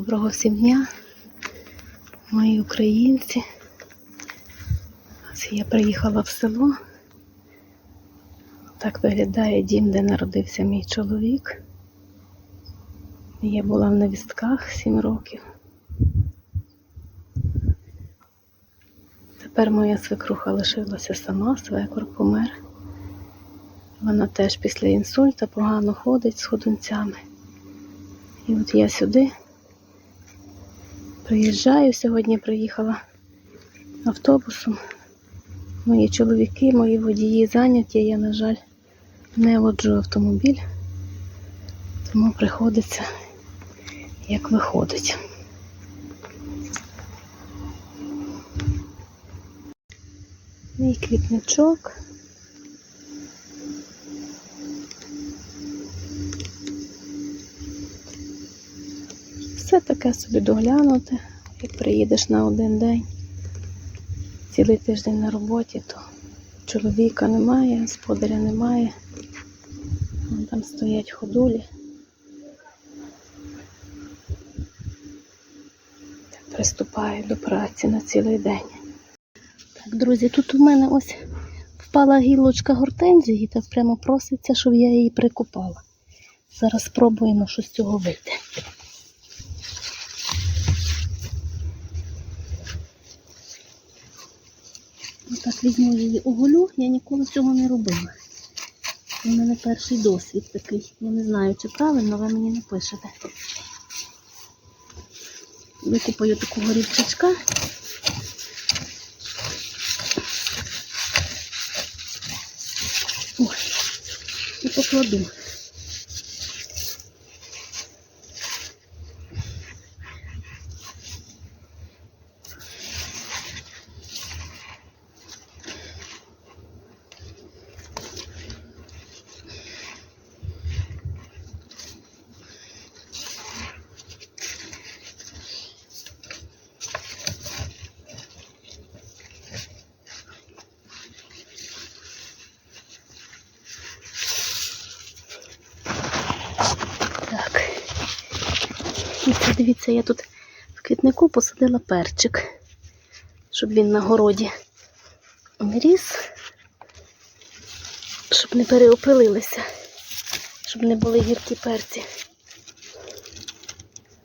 Доброго всім дня, мої українці. Ось я приїхала в село. Так виглядає дім, де народився мій чоловік. Я була в невістках 7 років. Тепер моя свекруха лишилася сама, свекор помер. Вона теж після інсульта погано ходить з ходунцями. І от я сюди приїжджаю. Сьогодні приїхала автобусом. Мої чоловіки, мої водії зайняті. Я, на жаль, не воджу автомобіль, тому приходиться, як виходить. Мій квітничок. Все таке собі доглянути, як приїдеш на один день, цілий тиждень на роботі, то чоловіка немає, господаря немає. Там стоять ходулі. Приступаю до праці на цілий день. Так, друзі, тут у мене ось впала гілочка гортензії та прямо проситься, щоб я її прикопала. Зараз спробуємо, що з цього вийде. Отак візьму її оголю, я ніколи цього не робила. У мене перший досвід такий. Я не знаю, чи правильно, ви мені напишете. Викупаю такого рівчачка. Ой, і покладу. Дивіться, я тут в квітнику посадила перчик, щоб він на городі не ріс, щоб не переопилилися, щоб не були гіркі перці.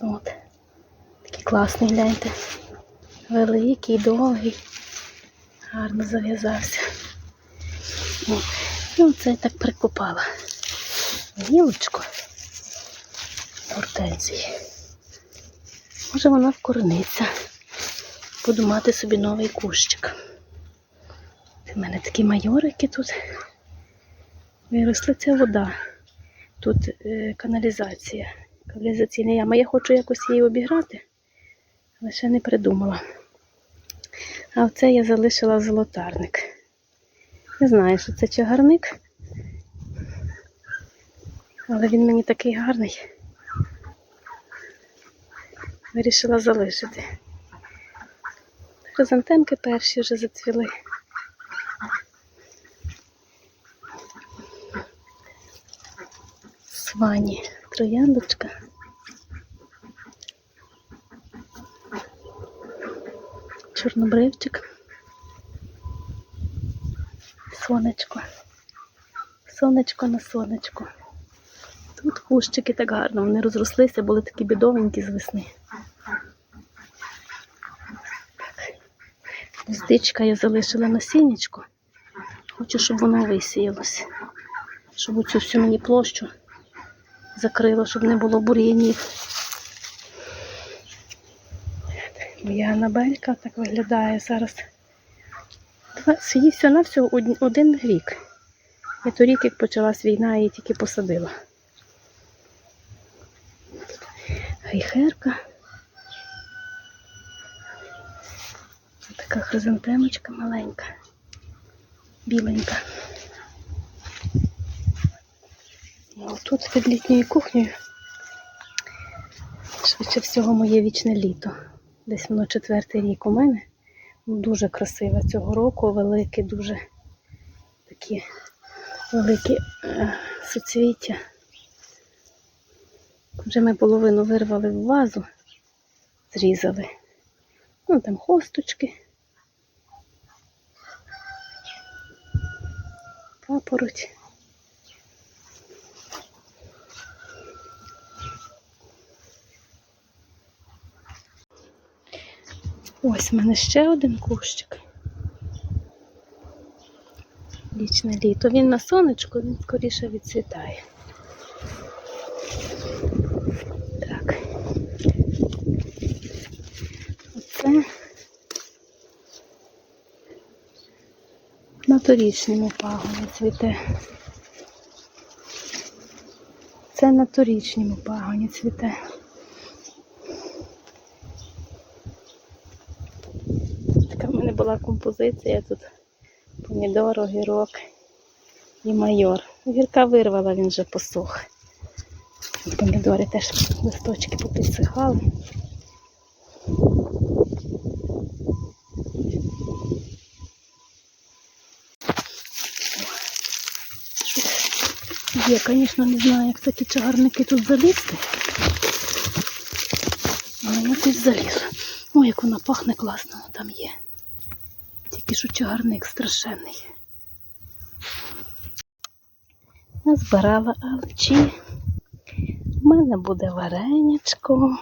От. Такий класний, гляньте. Великий, довгий. Гарно зав'язався. І оце я так прикопала. Гілочку гортензії. Може вона вкорениться. Буду мати собі новий кущик. У мене такі майорики тут. Виросли це вода. Тут е, каналізація. Каналізаційна яма. Я хочу якось її обіграти, але ще не придумала. А оце я залишила золотарник. Не знаю, що це чагарник. Але він мені такий гарний. Вирішила залишити. Хризантемки перші вже зацвіли. Свані, трояндочка. Чорнобривчик. Сонечко. Сонечко на сонечко. Тут кущики так гарно, вони розрослися, були такі бідовенькі з весни. Гвоздичка я залишила на сінечку. Хочу, щоб воно висіялося. Щоб оцю всю мені площу закрило, щоб не було бур'янів. Моя Анабелька так виглядає зараз. Їй на всього один рік. Я торік, як почалась війна, її тільки посадила. Гайхерка. Така хризантемочка маленька, біленька. Ну, тут під літньою кухнею швидше всього моє вічне літо. Десь воно четвертий рік у мене. Дуже красиве цього року, велике, дуже такі великі е, суцвіття. Вже ми половину вирвали в вазу. зрізали. Ну, там хосточки. Папороть. Ось в мене ще один кущик. Вічне літо. Він на сонечку, він скоріше відцвітає. Торічному пагоні цвіте. Це на торічному пагоні цвіте. Така в мене була композиція тут помідор, огірок і майор. Огірка вирвала, він вже посох. Помідори теж листочки попідсихали. Є, звісно, не знаю, як такі чагарники тут залізти. Але якось залізу. Ой, як вона пахне класно, там є. Тільки що чагарник страшенний. Назбирала алчі. У мене буде варенячко.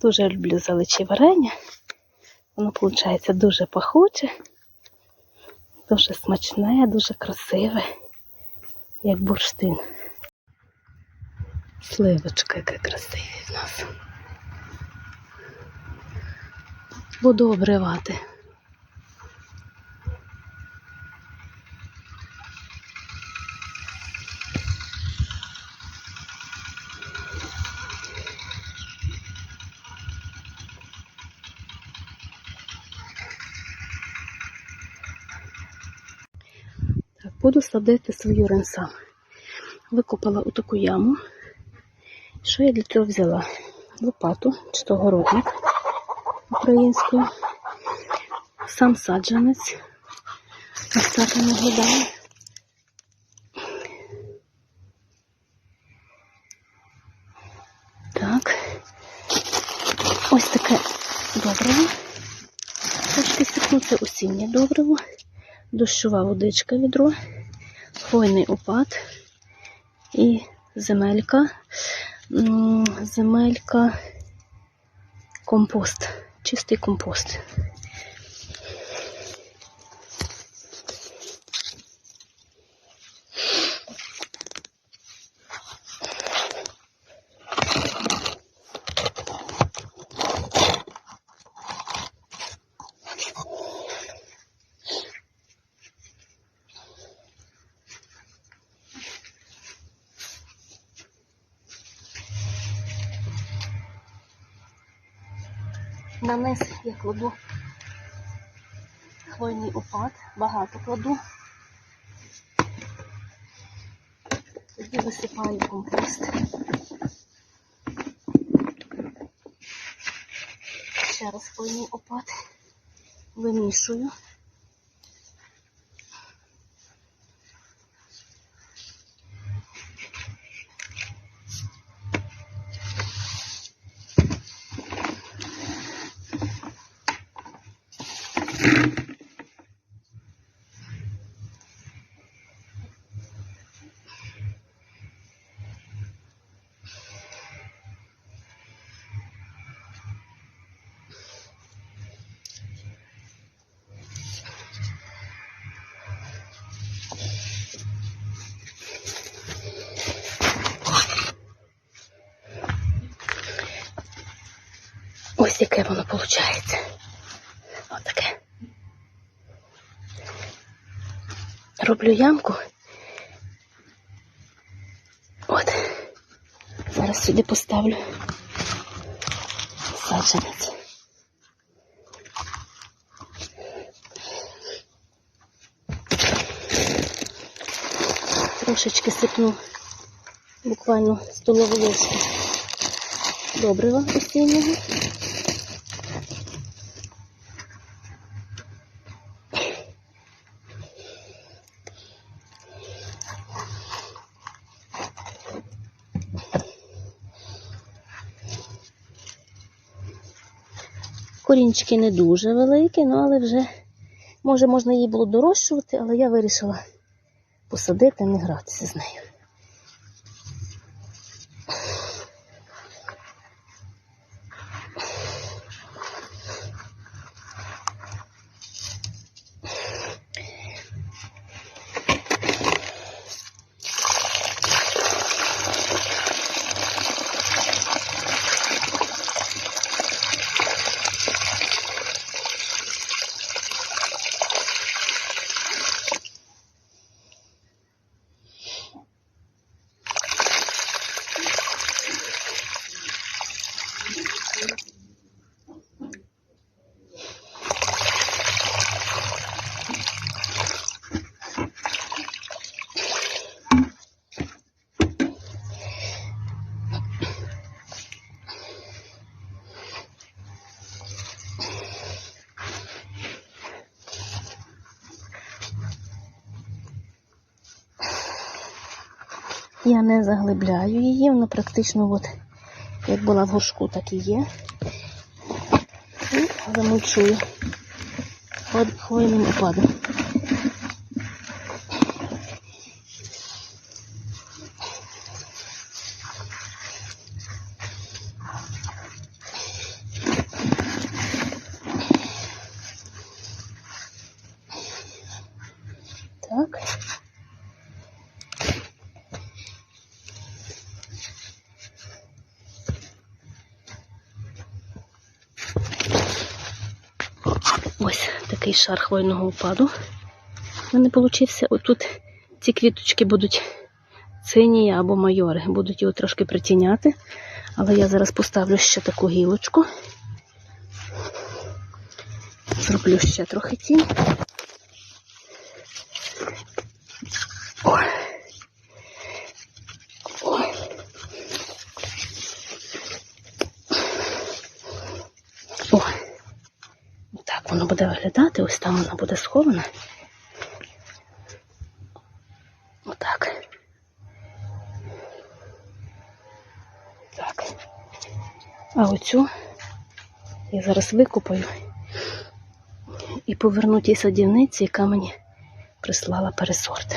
Дуже люблю заличі варення. Воно виходить дуже пахуче, дуже смачне, дуже красиве, як бурштин. Сливочка, яка красива в нас. Буду обривати. Так, буду садити свою ренсам. Викопала у таку яму. Що я для цього взяла? Лопату, чи то городник українською. Сам саджанець. Так він. Так. Ось таке добриво. Трошки сипну, осіннє добриво. Дощова водичка відро, хвойний опад і земелька. Земелька компост, чистий компост. На низ я кладу хвойний опад, багато кладу. Тоді висипаю компост. Ще раз хвойний опад. Вимішую. Ось яке воно виходить. Отаке. Роблю ямку. От. Зараз сюди поставлю саджанець. Трошечки сипну буквально столову ложку добрива осіннього. Корінчики не дуже великі, ну але вже, може, можна її було дорощувати, але я вирішила посадити, не гратися з нею. Я не заглибляю її, вона практично от, як була в горшку, так і є. І замульчую хво- хвойним опадом. Так. Ось такий шар хвойного опаду. У мене вийшов. Отут ці квіточки будуть сині або майори. Будуть його трошки притіняти. Але я зараз поставлю ще таку гілочку. Зроблю ще трохи тінь. О. О. О. Так воно буде виглядати, ось там вона буде схована. Отак. Так. А оцю я зараз викупаю і поверну тій садівниці, яка мені прислала пересорти.